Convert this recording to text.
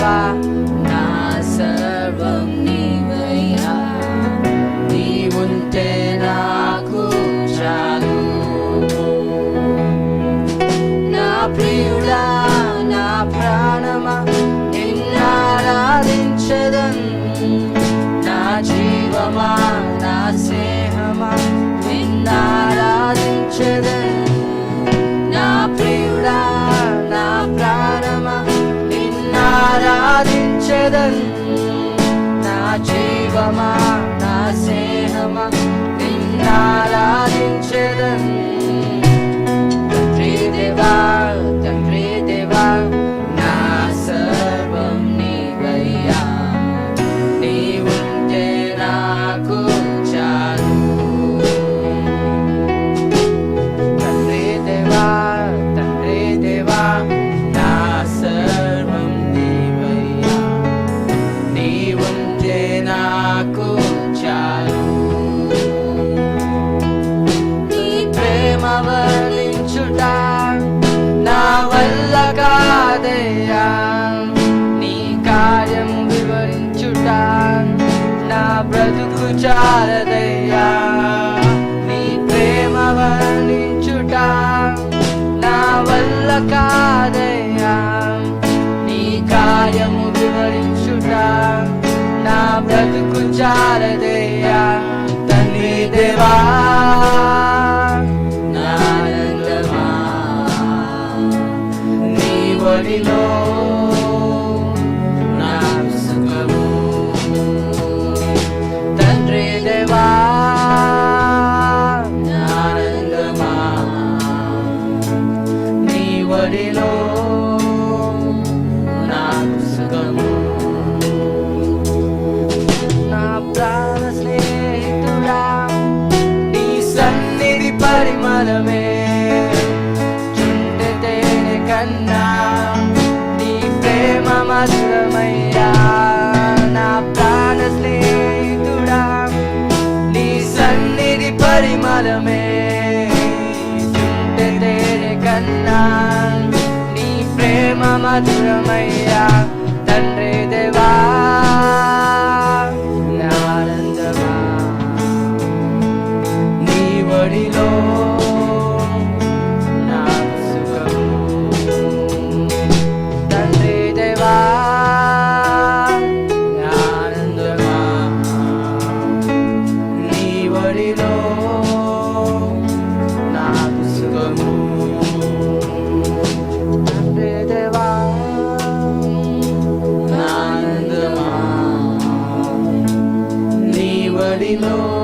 దేవా నా సర్వం నీవయ్యా నీవుంటే నాకు చాలు నా ప్రియుడా నా ప్రాణమా నిన్నారాధించదన్ నా జీవమా నా స్నేహమా నిన్నారాధించదన్ నిన్నారాధించదన్ నా జీవమా నా సేనమా నిన్నారాధించదన్ చాలదయ్యా నీ ప్రేమ వర్ణించుట నా వల్ల కాదయ్యా. నీ కార్యము వివరించుట నా బ్రతుకు చాలదయ్యా తల్లి దేవా నానందమా నీ ఒడిలో నీ నాకు సుఖము నా ప్రాణ స్నేహితుడా నీ సన్నిధి పరిమళమే. చుండె కన్నా నీ ప్రేమ మధుర మాత్రమయ్యా తండ్రి దేవా నీ వడిలో Babylon.